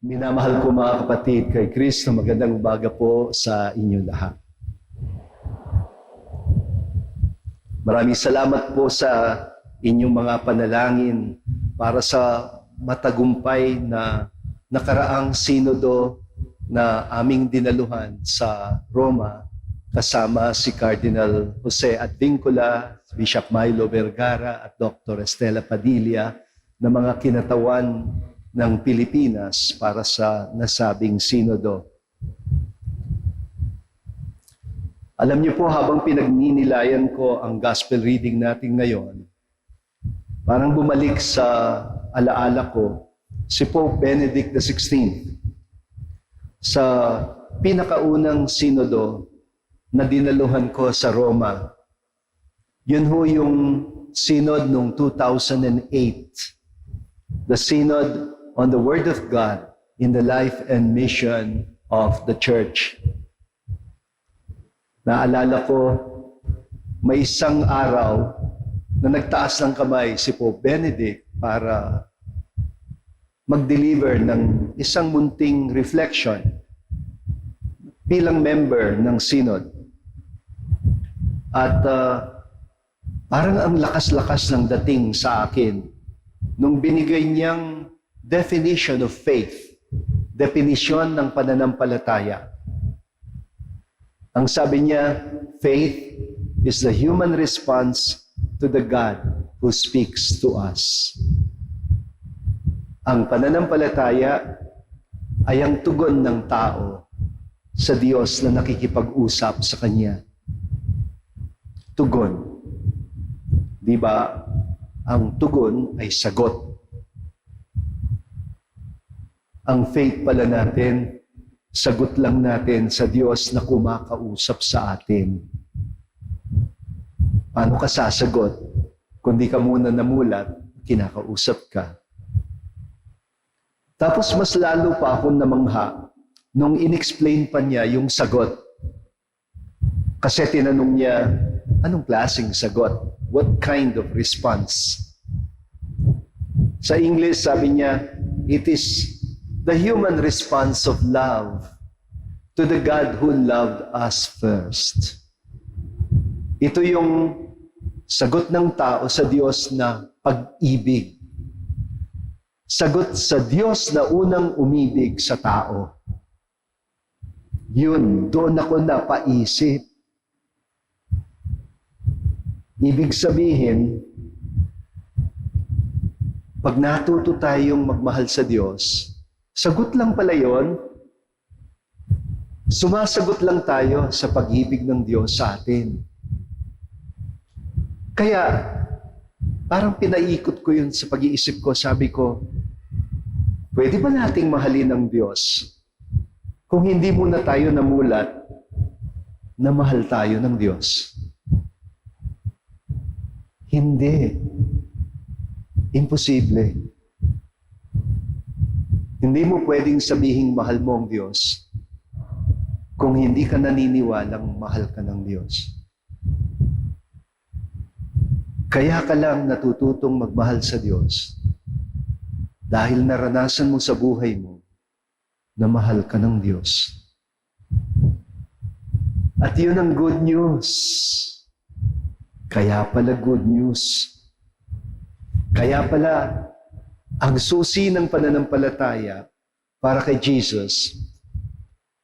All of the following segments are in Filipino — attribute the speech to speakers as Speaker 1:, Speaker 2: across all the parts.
Speaker 1: Minamahal ko mga kapatid kay Kristo, magandang umaga po sa inyo lahat. Maraming salamat po sa inyong mga panalangin para sa matagumpay na nakaraang sinodo na aming dinaluhan sa Roma kasama si Cardinal Jose Advincula, Bishop Milo Vergara at Dr. Estela Padilla na mga kinatawan ng Pilipinas para sa nasabing sinodo. Alam niyo po, habang pinagninilayan ko ang gospel reading natin ngayon, parang bumalik sa alaala ko si Pope Benedict XVI sa pinakaunang sinodo na dinaluhan ko sa Roma. Yun ho yung synod noong 2008. The Synod on the Word of God in the life and mission of the Church. Naalala ko, may isang araw na nagtaas ng kamay si Pope Benedict para mag-deliver ng isang munting reflection bilang member ng synod. At uh, parang ang lakas-lakas ng dating sa akin nung binigay niyang definition of faith, definition ng pananampalataya. Ang sabi niya, faith is the human response to the God who speaks to us. Ang pananampalataya ay ang tugon ng tao sa Diyos na nakikipag-usap sa Kanya. Tugon. Di ba? Ang tugon ay sagot. Ang faith pala natin, sagot lang natin sa Diyos na kumakausap sa atin. Paano ka sasagot? Kundi ka muna namulat, kinakausap ka. Tapos mas lalo pa akong namangha nung inexplain pa niya yung sagot. Kasi tinanong niya, anong klaseng sagot? What kind of response? Sa English, sabi niya, it is the human response of love to the God who loved us first. Ito yung sagot ng tao sa Diyos na pag-ibig. Sagot sa Diyos na unang umibig sa tao. Yun, doon ako napaisip. Ibig sabihin, pag natuto tayong magmahal sa Diyos, sagot lang pala yon. Sumasagot lang tayo sa pag-ibig ng Diyos sa atin. Kaya, parang pinaikot ko yun sa pag-iisip ko. Sabi ko, pwede ba nating mahalin ng Diyos kung hindi muna tayo namulat na mahal tayo ng Diyos? Hindi. Imposible. Hindi mo pwedeng sabihin mahal mo ang Diyos kung hindi ka naniniwalang mahal ka ng Diyos. Kaya ka lang natututong magmahal sa Diyos dahil naranasan mo sa buhay mo na mahal ka ng Diyos. At yun ang good news. Kaya pala good news. Kaya pala ang susi ng pananampalataya para kay Jesus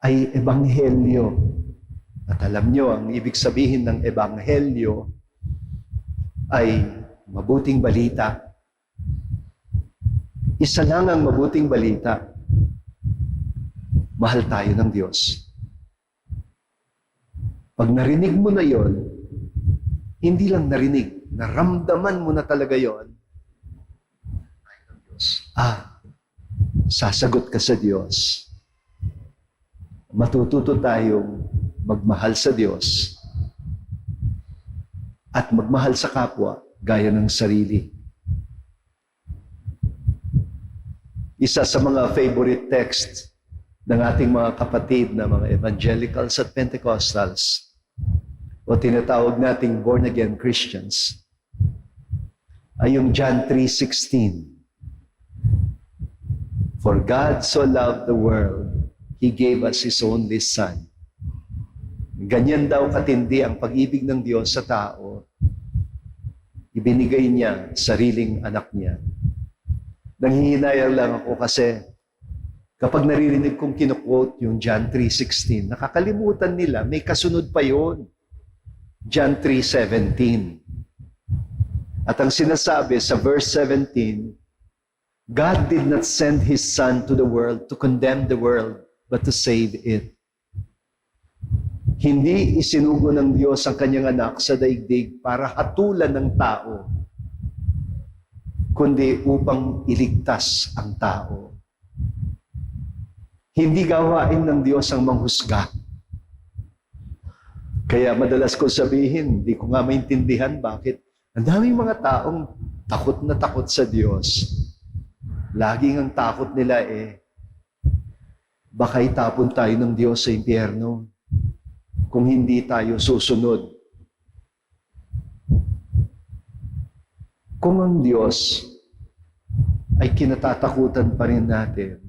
Speaker 1: ay ebanghelyo. At alam nyo, ang ibig sabihin ng ebanghelyo ay mabuting balita. Isa lang ang mabuting balita. Mahal tayo ng Diyos. Pag narinig mo na yon, hindi lang narinig, naramdaman mo na talaga yon. Ah, sasagot ka sa Diyos. Matututo tayong magmahal sa Diyos at magmahal sa kapwa gaya ng sarili. Isa sa mga favorite texts ng ating mga kapatid na mga evangelicals at Pentecostals o tinatawag nating born-again Christians ay yung John 3.16. For God so loved the world, He gave us His only Son. Ganyan daw katindi ang pag-ibig ng Diyos sa tao. Ibinigay niya sariling anak niya. Nanghihinayang lang ako kasi kapag naririnig kong kinuquote yung John 3.16, nakakalimutan nila, may kasunod pa yon John 3.17. At ang sinasabi sa verse 17, God did not send His Son to the world to condemn the world, but to save it. Hindi isinugo ng Diyos ang kanyang anak sa daigdig para hatulan ng tao, kundi upang iligtas ang tao. Hindi gawain ng Diyos ang manghusga. Kaya madalas ko sabihin, hindi ko nga maintindihan bakit ang daming mga taong takot na takot sa Diyos. Laging ang takot nila eh, baka itapon tayo ng Diyos sa impyerno kung hindi tayo susunod. Kung ang Diyos ay kinatatakutan pa rin natin,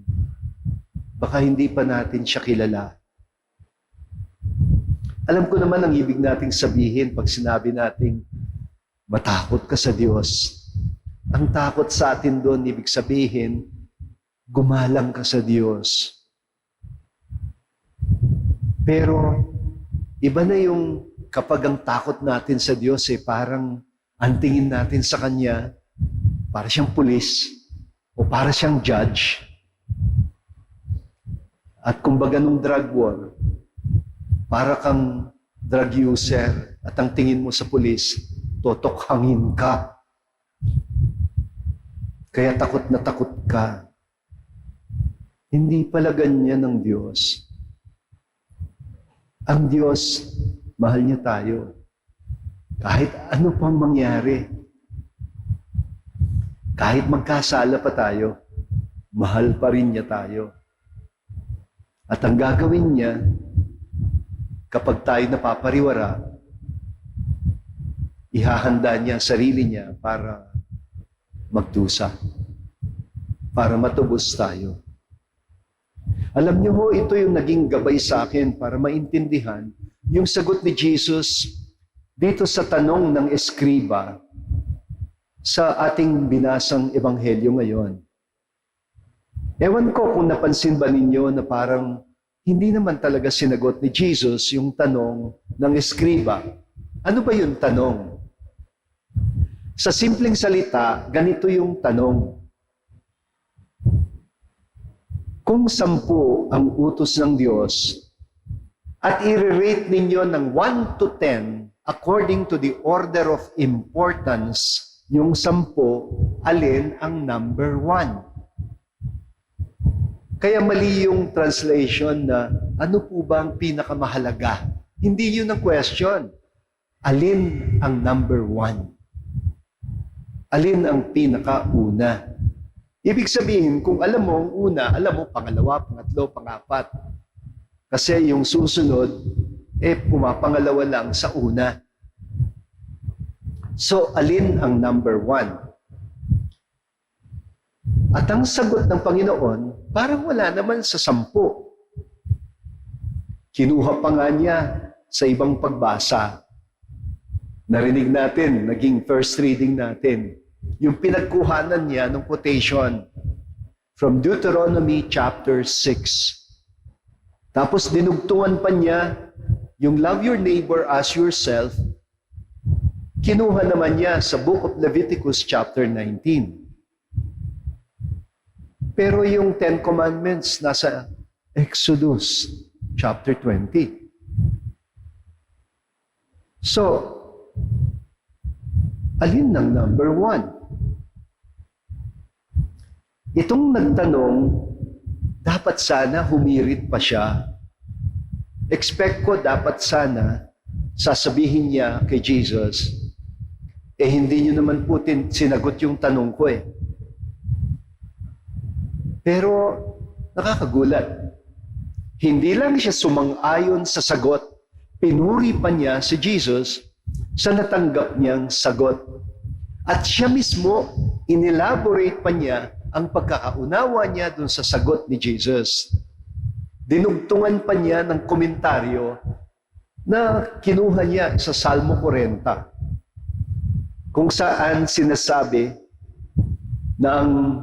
Speaker 1: baka hindi pa natin siya kilala. Alam ko naman ang ibig nating sabihin pag sinabi nating matakot ka sa Diyos. Ang takot sa atin doon, ibig sabihin, gumalang ka sa Diyos. Pero, iba na yung kapag ang takot natin sa Diyos, eh, parang ang tingin natin sa Kanya, para siyang pulis, o para siyang judge. At kumbaga nung drug war, para kang drug user, at ang tingin mo sa pulis, totokhangin ka. Kaya takot na takot ka. Hindi pala ganyan ang Diyos. Ang Diyos, mahal niya tayo. Kahit ano pang mangyari. Kahit magkasala pa tayo, mahal pa rin niya tayo. At ang gagawin niya, kapag tayo napapariwara, ihahanda niya ang sarili niya para magdusa, para matubos tayo. Alam niyo ho, ito yung naging gabay sa akin para maintindihan yung sagot ni Jesus dito sa tanong ng eskriba sa ating binasang ebanghelyo ngayon. Ewan ko kung napansin ba ninyo na parang hindi naman talaga sinagot ni Jesus yung tanong ng eskriba. Ano ba yung tanong? Sa simpleng salita, ganito yung tanong. Kung sampu ang utos ng Diyos at i-rate ninyo ng 1 to 10 according to the order of importance, yung sampu, alin ang number 1? Kaya mali yung translation na ano po ba ang pinakamahalaga? Hindi yun ang question. Alin ang number one? Alin ang pinakauna? Ibig sabihin, kung alam mo ang una, alam mo pangalawa, pangatlo, pangapat. Kasi yung susunod, eh pumapangalawa lang sa una. So, alin ang number one? At ang sagot ng Panginoon, parang wala naman sa sampu. Kinuha pa nga niya sa ibang pagbasa. Narinig natin, naging first reading natin, yung pinagkuhanan niya ng quotation from Deuteronomy chapter 6. Tapos dinugtungan pa niya yung love your neighbor as yourself. Kinuha naman niya sa book of Leviticus chapter 19. Pero yung Ten Commandments nasa Exodus chapter 20. So, alin ng number one? Itong nagtanong, dapat sana humirit pa siya. Expect ko dapat sana sasabihin niya kay Jesus, eh hindi niyo naman po tin- sinagot yung tanong ko eh. Pero nakakagulat. Hindi lang siya sumang-ayon sa sagot, pinuri pa niya si Jesus sa natanggap niyang sagot. At siya mismo, inelaborate pa niya ang pagkakaunawa niya dun sa sagot ni Jesus. Dinugtungan pa niya ng komentaryo na kinuha niya sa Salmo 40 kung saan sinasabi na ang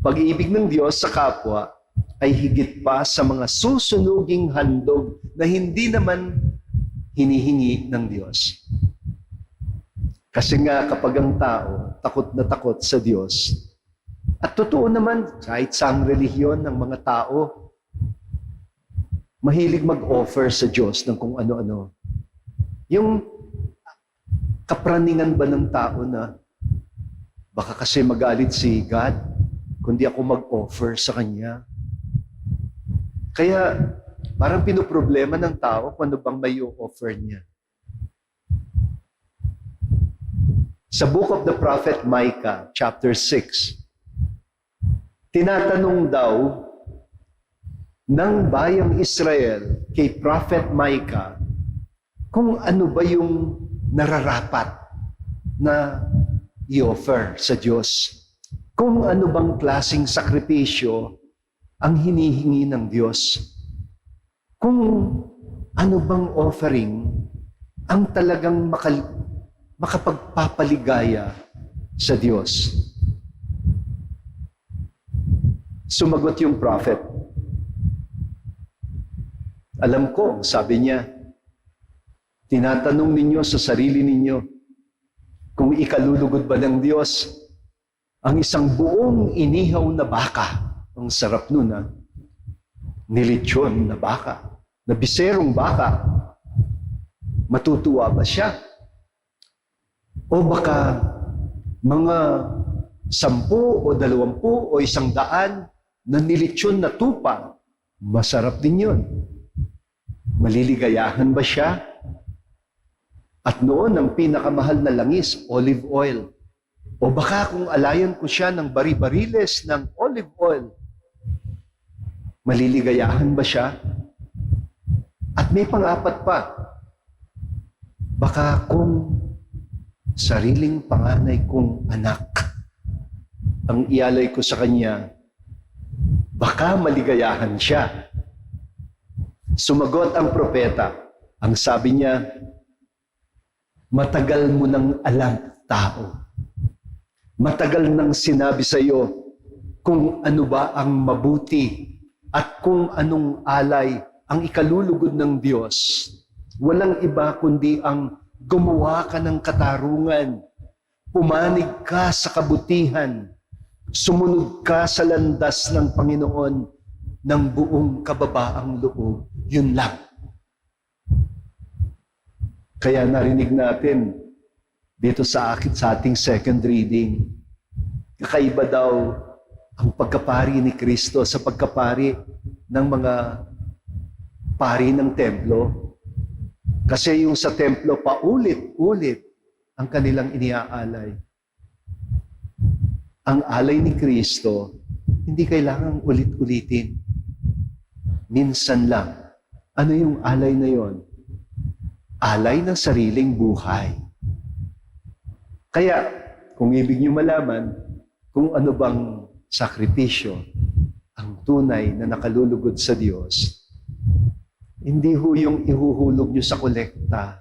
Speaker 1: pag-ibig ng Diyos sa kapwa ay higit pa sa mga susunuging handog na hindi naman hinihingi ng Diyos. Kasi nga kapag ang tao takot na takot sa Diyos, at totoo naman, kahit sa relihiyon ng mga tao, mahilig mag-offer sa Diyos ng kung ano-ano. Yung kapraningan ba ng tao na baka kasi magalit si God kundi ako mag-offer sa Kanya. Kaya parang pinoproblema ng tao kung ano bang may offer niya. Sa book of the prophet Micah, chapter 6, tinatanong daw ng bayang Israel kay prophet Micah kung ano ba yung nararapat na i-offer sa Diyos. Kung ano bang klasing sakripisyo ang hinihingi ng Diyos. Kung ano bang offering ang talagang makal- makapagpapaligaya sa Diyos. Sumagot yung prophet. Alam ko, sabi niya, tinatanong ninyo sa sarili ninyo kung ikalulugod ba ng Diyos ang isang buong inihaw na baka. Ang sarap nun, ha? Nilitsyon na baka. Na biserong baka. Matutuwa ba siya? O baka mga sampu o dalawampu o isang daan na nilitsyon na tupa, masarap din yun. Maliligayahan ba siya? At noon, ang pinakamahal na langis, olive oil. O baka kung alayan ko siya ng bari-bariles ng olive oil, maliligayahan ba siya? At may pang-apat pa, baka kung sariling panganay kong anak ang ialay ko sa kanya, baka maligayahan siya. Sumagot ang propeta. Ang sabi niya, matagal mo nang alam, tao. Matagal nang sinabi sa iyo kung ano ba ang mabuti at kung anong alay ang ikalulugod ng Diyos. Walang iba kundi ang gumawa ka ng katarungan, pumanig ka sa kabutihan, sumunod ka sa landas ng Panginoon ng buong kababaang loob. Yun lang. Kaya narinig natin dito sa akin sa ating second reading, kakaiba daw ang pagkapari ni Kristo sa pagkapari ng mga pari ng templo. Kasi yung sa templo, paulit-ulit ang kanilang iniaalay. Ang alay ni Kristo, hindi kailangang ulit-ulitin. Minsan lang. Ano yung alay na yon? Alay ng sariling buhay. Kaya, kung ibig niyo malaman kung ano bang sakripisyo ang tunay na nakalulugod sa Diyos, hindi ho yung ihuhulog nyo sa kolekta.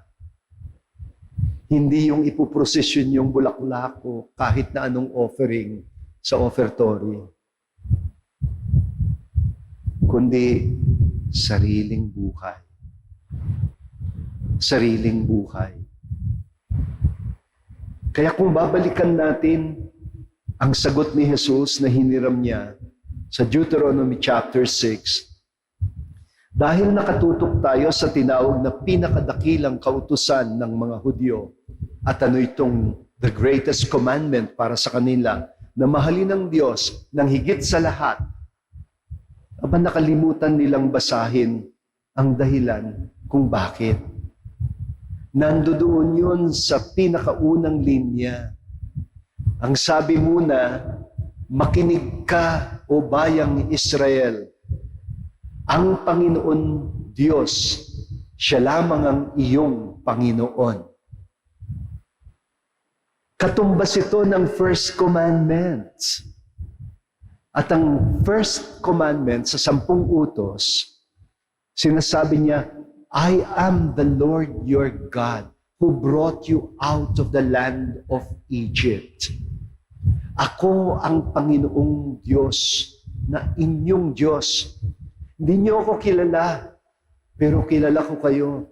Speaker 1: Hindi yung ipuprosesyon yung bulaklak o kahit na anong offering sa offertory. Kundi sariling buhay. Sariling buhay. Kaya kung babalikan natin ang sagot ni Jesus na hiniram niya sa Deuteronomy chapter 6, dahil nakatutok tayo sa tinawag na pinakadakilang kautusan ng mga Hudyo at ano itong the greatest commandment para sa kanila na mahalin ng Diyos ng higit sa lahat, aba nakalimutan nilang basahin ang dahilan kung bakit. Nandoon yun sa pinakaunang linya. Ang sabi muna, makinig ka o bayang Israel, ang Panginoon Diyos, siya lamang ang iyong Panginoon. Katumbas ito ng first commandment. At ang first commandment sa sampung utos, sinasabi niya, I am the Lord your God who brought you out of the land of Egypt. Ako ang Panginoong Diyos na inyong Diyos. Hindi niyo ako kilala, pero kilala ko kayo.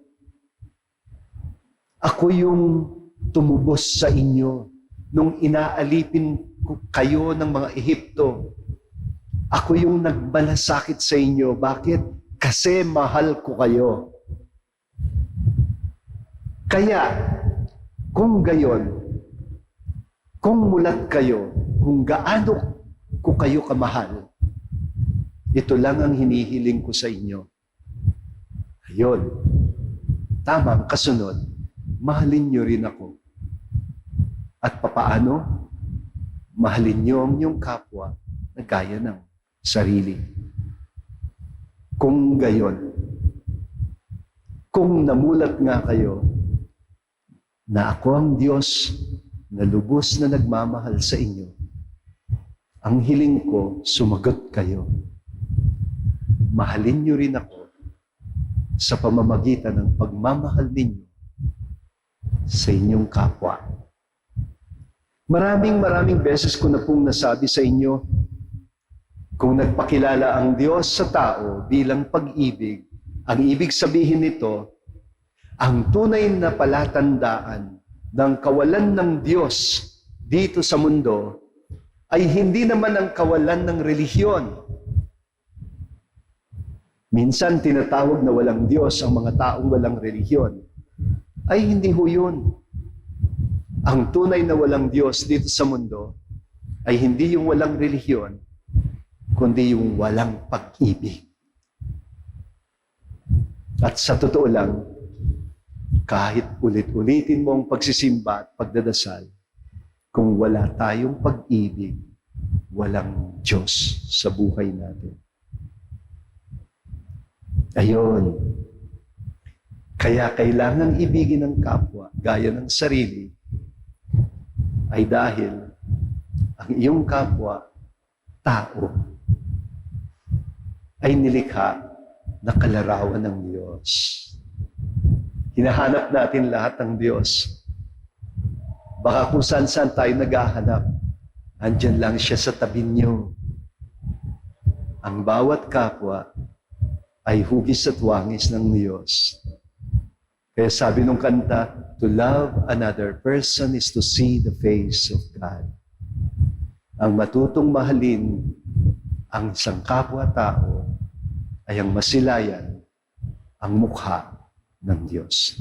Speaker 1: Ako yung tumubos sa inyo nung inaalipin ko kayo ng mga Ehipto. Ako yung nagbalasakit sa inyo. Bakit? Kasi mahal ko kayo. Kaya, kung gayon, kung mulat kayo, kung gaano ko kayo kamahal, ito lang ang hinihiling ko sa inyo. Ayun. Tamang kasunod, mahalin nyo rin ako. At papaano? Mahalin nyo ang inyong kapwa na gaya ng sarili. Kung gayon, kung namulat nga kayo na ako ang Diyos na lubos na nagmamahal sa inyo, ang hiling ko, sumagot kayo. Mahalin niyo rin ako sa pamamagitan ng pagmamahal ninyo sa inyong kapwa. Maraming maraming beses ko na pong nasabi sa inyo, kung nagpakilala ang Diyos sa tao bilang pag-ibig, ang ibig sabihin nito, ang tunay na palatandaan ng kawalan ng Diyos dito sa mundo ay hindi naman ang kawalan ng relihiyon. Minsan tinatawag na walang Diyos ang mga taong walang relihiyon. Ay hindi ho yun. Ang tunay na walang Diyos dito sa mundo ay hindi yung walang relihiyon, kundi yung walang pag-ibig. At sa totoo lang, kahit ulit-ulitin mo ang pagsisimba at pagdadasal, kung wala tayong pag-ibig, walang Diyos sa buhay natin. Ayon. Kaya kailangan ibigin ng kapwa gaya ng sarili ay dahil ang iyong kapwa, tao, ay nilikha na kalarawan ng Diyos. Hinahanap natin lahat ng Diyos. Baka kung saan-saan tayo naghahanap, andyan lang siya sa tabi niyo. Ang bawat kapwa ay hugis at wangis ng Diyos. Kaya sabi nung kanta, to love another person is to see the face of God. Ang matutong mahalin ang isang kapwa-tao ay ang masilayan ang mukha ng Diyos.